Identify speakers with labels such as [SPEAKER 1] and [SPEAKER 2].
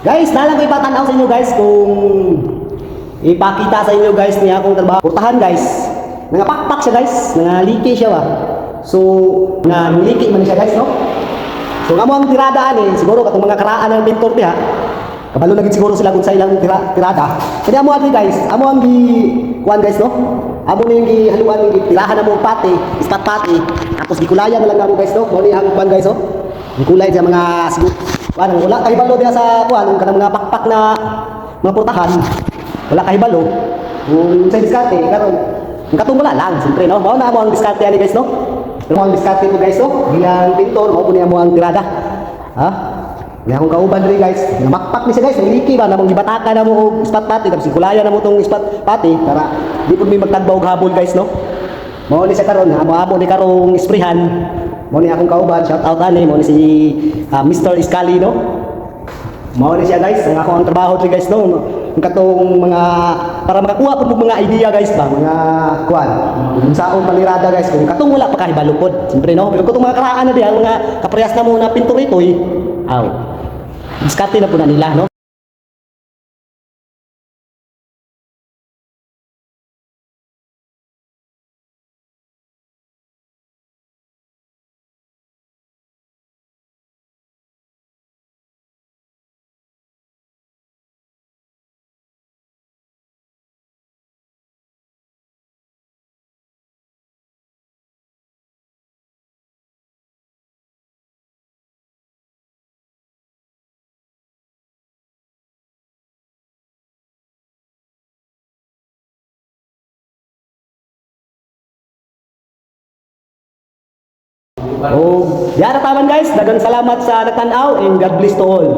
[SPEAKER 1] Guys, nalang ko ipatanaw sa inyo guys kung ipakita sa inyo guys niya akong trabaho. Putahan guys. Nangapakpak siya guys. Nangaliki siya ba. So, nangiliki man siya guys, no? So, nga mo ang tiradaan eh. Siguro katong mga karaan ng pintor niya. Kabalo na siguro sila kung sa ilang tira, tirada. Kaya amo ang guys, amo ang gi kuan guys no. Amo ni gi haluan gi tirahan na mo pati, ispat pati. Tapos gikulayan na lang namo guys no. Mo ni ang kuan guys no. Gikulay sa mga siguro kuan wala kay balo diha sa kuan kanang mga pakpak na mga portahan. Wala kay balo. Kung sa diskarte karon katong wala lang, siyempre no. Mao na amo ang diskarte ani guys no. Pero mo ang diskarte ko guys no. Bilang pintor, mao po niya mo ang tirada. Ha? May akong kauban rin guys. Namakpak ni siya guys. Niliki ba? Namang gibataka na mo og spot pati. Tapos ikulayan na mo tong spot pati. Para di po may magtagbaw habol guys no. Mao ni siya karon. Amo-amo ni karong isprihan. Mao ni akong kauban. Shout out ani. Mao ni si ah, Mr. Iskali no. Mao ni siya guys. Ang ako ang trabaho rin guys no. Ang katong mga para makakuha po mga idea guys ba mga kuan kung saong manirada guys kung katong wala pa kahibalupod siyempre no pero katong mga karaan na diyan mga kaprehas na mo na pintor ito eh aw diskarte na po na nila no Oh, yara taman guys, dagang salamat sa nagtanaw and God bless to all.